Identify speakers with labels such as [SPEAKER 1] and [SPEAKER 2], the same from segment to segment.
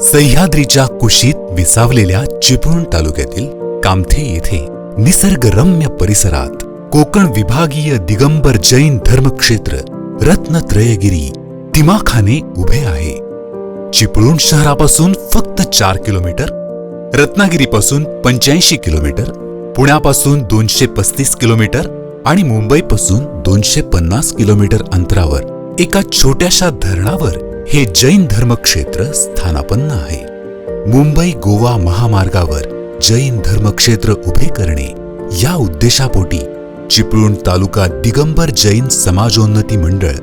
[SPEAKER 1] सह्याद्रीच्या कुशीत विसावलेल्या चिपळूण तालुक्यातील कामथे येथे निसर्गरम्य परिसरात कोकण विभागीय दिगंबर जैन धर्मक्षेत्र रत्नत्रयगिरी तिमाखाने उभे आहे. चिपळूण शहरापासून फक्त चार किलोमीटर रत्नागिरीपासून पंच्याऐंशी किलोमीटर पुण्यापासून दोनशे पस्तीस किलोमीटर आणि मुंबईपासून दोनशे पन्नास किलोमीटर अंतरावर एका छोट्याशा धरणावर हे जैन धर्मक्षेत्र स्थानापन्न आहे. मुंबई गोवा महामार्गावर जैन धर्मक्षेत्र उभे करणे या उद्देशापोटी चिपळूण तालुका दिगंबर जैन समाजोन्नती मंडळ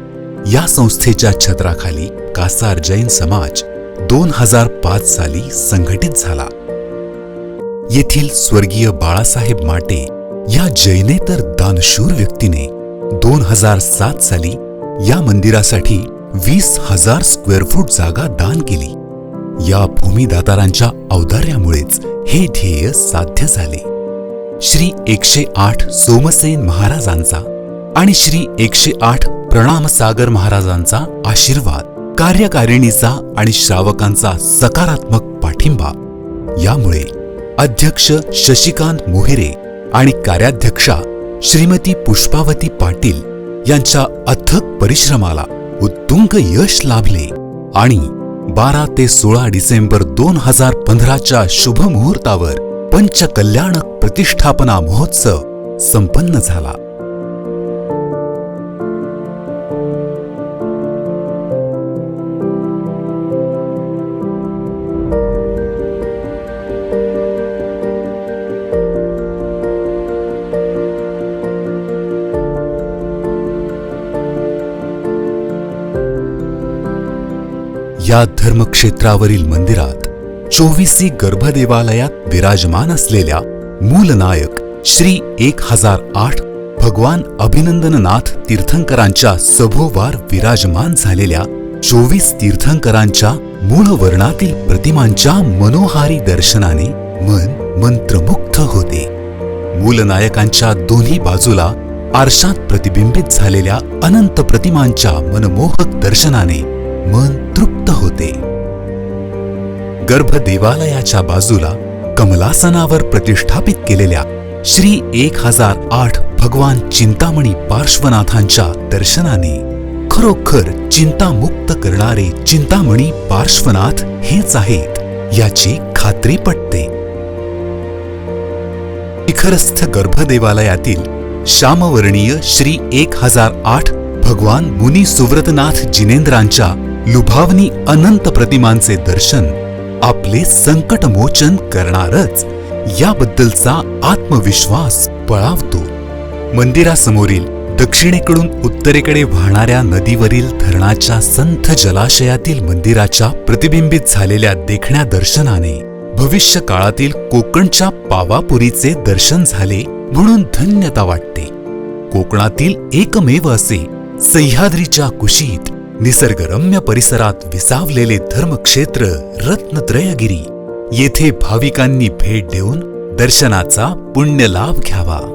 [SPEAKER 1] या संस्थेच्या छत्राखाली कासार जैन समाज दोन हजार पाच साली संघटित झाला. येथील स्वर्गीय बाळासाहेब माटे या जैनेतर दानशूर व्यक्तीने दोन हजार सात साली या मंदिरासाठी वीस हजार स्क्वेअर फूट जागा दान केली. या भूमिदातारांच्या औदार्यामुळेच हे ध्येय साध्य झाले. श्री एकशे आठ सोमसेन महाराजांचा आणि श्री एकशे आठ प्रणामसागर महाराजांचा आशीर्वाद कार्यकारिणीचा आणि श्रावकांचा सकारात्मक पाठिंबा. यामुळे अध्यक्ष शशिकांत मोहिरे आणि कार्याध्यक्षा श्रीमती पुष्पावती पाटील यांच्या अथक परिश्रमाला उत्तुंग यश लाभले आणि बारा ते सोळा डिसेंबर दोन हजार पंधराच्या शुभ मुहूर्तावर पंचकल्याणक प्रतिष्ठापना महोत्सव संपन्न झाला. या धर्मक्षेत्रावरील मंदिरात चोवीसी गर्भदेवालयात विराजमान असलेल्या मूलनायक श्री एक हजार आठ भगवान अभिनंदननाथ तीर्थंकरांच्या सभोवार विराजमान झालेल्या चोवीस तीर्थंकरांच्या मूळ वर्णातील प्रतिमांच्या मनोहारी दर्शनाने मन मंत्रमुग्ध होते. मूलनायकांच्या दोन्ही बाजूला आरशात प्रतिबिंबित झालेल्या अनंत प्रतिमांच्या मनमोहक दर्शनाने मन तृप्त होते. गर्भ देवालयाच्या बाजूला कमलासनावर प्रतिष्ठापित केलेल्या श्री एक हजार आठ भगवान चिंतामणी पार्श्वनाथांच्या दर्शनाने खरोखर चिंतामुक्त करणारे चिंतामणी पार्श्वनाथ हेच आहेत याची खात्री पटते. शिखरस्थ गर्भदेवालयातील श्यामवर्णीय श्री एक हजार आठ भगवान मुनी सुव्रतनाथ जिनेंद्रांच्या लुभावनी अनंत प्रतिमांचे दर्शन आपले संकटमोचन करणारच. याबद्दलचा आत्मविश्वास बळावतो मंदिरासमोरील दक्षिणेकडून उत्तरेकडे वाहणाऱ्या नदीवरील धरणाच्या संथ जलाशयातील मंदिराच्या प्रतिबिंबित झालेल्या देखण्या दर्शनाने भविष्य काळातील कोकणच्या पावापुरीचे दर्शन झाले म्हणून धन्यता वाटते. कोकणातील एकमेव असे सह्याद्रीच्या कुशीत निसर्गरम्य परिसरात विसावलेले धर्मक्षेत्र रत्नत्रयगिरी. येथे भाविकांनी भेट देऊन दर्शनाचा पुण्यलाभ घ्यावा.